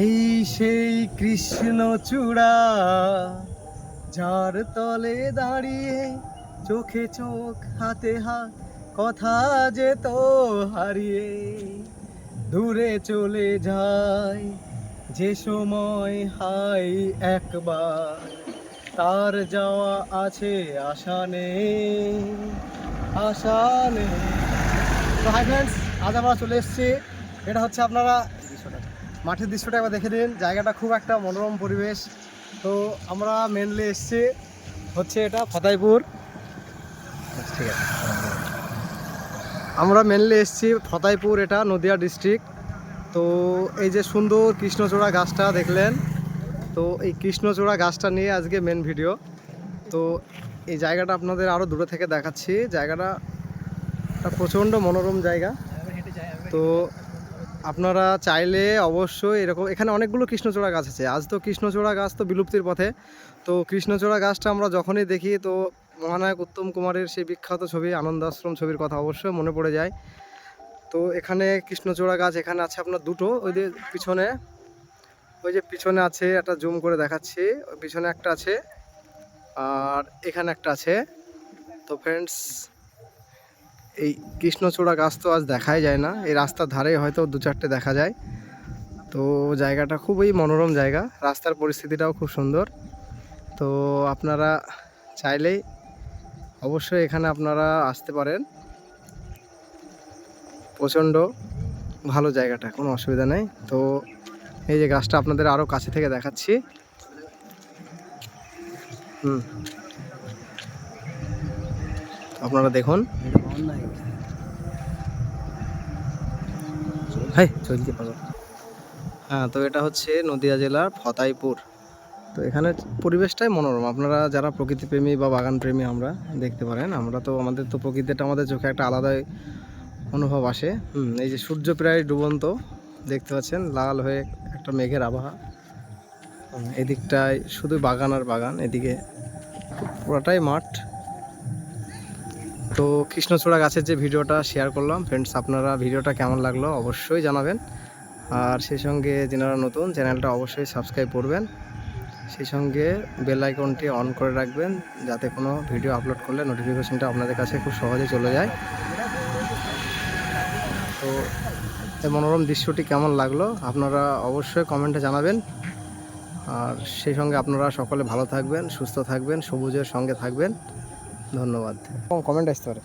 এই সেই কৃষ্ণ চূড়া, যার তলে দাঁড়িয়ে চোখে চোখ, হাতে হাত, কথা যে তো হারিয়ে দূরে চলে যায় যে সময় হাই একবার। তার যাওয়া আছে, আশা নেই আশা নেই। চলে এসেছি। এটা হচ্ছে আপনারা মাঠের দৃশ্যটা একবার দেখে দিন জায়গাটা খুব একটা মনোরম পরিবেশ। তো আমরা মেনলি এসছি হচ্ছে এটা ফতাইপুর। ঠিক আছে। আমরা মেনলি এসছি ফতাইপুর এটা নদিয়া ডিস্ট্রিক্ট তো এই যে সুন্দর কৃষ্ণচূড়া গাছটা দেখলেন। তো এই কৃষ্ণচূড়া গাছটা নিয়ে আজকে মেন ভিডিও তো এই জায়গাটা আপনাদের আরও দূরে থেকে দেখাচ্ছি। জায়গাটা প্রচণ্ড মনোরম জায়গা। তো আপনারা চাইলে অবশ্যই এরকম এখানে অনেকগুলো কৃষ্ণচূড়া গাছ আছে। আজ তো কৃষ্ণচূড়া গাছ তো বিলুপ্তির পথে। তো কৃষ্ণচূড়া গাছটা আমরা যখনই দেখি, তো মহানায়ক উত্তম কুমারের সেই বিখ্যাত ছবি আনন্দ আশ্রম ছবির কথা অবশ্যই মনে পড়ে যায়। তো এখানে কৃষ্ণচূড়া গাছ এখানে আছে আপনার দুটো। ওই যে পিছনে, ওই যে পিছনে আছে, একটা জুম করে দেখাচ্ছি। পিছনে একটা আছে, আর এখানে একটা আছে। তো ফ্রেন্ডস এই কৃষ্ণচূড়া গাছ তো আজ দেখাই যায় না। এই রাস্তার ধারে হয়তো দু চারটে দেখা যায়। তো জায়গাটা খুবই মনোরম জায়গা। রাস্তার পরিস্থিতিটাও খুব সুন্দর। তো আপনারা চাইলেই অবশ্যই এখানে আপনারা আসতে পারেন। প্রচণ্ড ভালো জায়গাটা, কোনো অসুবিধা নেই। তো এই যে গাছটা আপনাদের আরও কাছে থেকে দেখাচ্ছি। হুম। আপনারা দেখুন। হ্যাঁ হ্যাঁ তো এটা হচ্ছে নদিয়া জেলার ফতাইপুর। তো এখানে পরিবেশটাই মনোরম। আপনারা যারা প্রকৃতিপ্রেমী বা বাগান প্রেমী আমরা দেখতে পারেন, আমরা তো আমাদের তো প্রকৃতিটা আমাদের চোখে একটা আলাদাই অনুভব আসে। এই যে সূর্য প্রায় ডুবন্ত, দেখতে পাচ্ছেন, লাল হয়ে একটা মেঘের আবহাওয়া। এদিকটায় শুধু বাগান আর বাগান, এদিকে পুরোটাই মাঠ। তো কৃষ্ণচূড়া গাছের যে ভিডিওটা শেয়ার করলাম ফ্রেন্ডস আপনারা ভিডিওটা কেমন লাগল অবশ্যই জানাবেন। আর সেই সঙ্গে যারা নতুন, চ্যানেলটা অবশ্যই সাবস্ক্রাইব করবেন। সেই সঙ্গে বেল আইকনটি অন করে রাখবেন, যাতে কোনো ভিডিও আপলোড করলে নোটিফিকেশনটা আপনাদের কাছে খুব সহজে চলে যায়। তো এই মনোরম দৃশ্যটি কেমন লাগল, আপনারা অবশ্যই কমেন্টে জানাবেন। আর সেই সঙ্গে আপনারা সকলে ভালো থাকবেন, সুস্থ থাকবেন, সবুজের সঙ্গে থাকবেন। ধন্যবাদ। কমেন্ট আসতে পারে?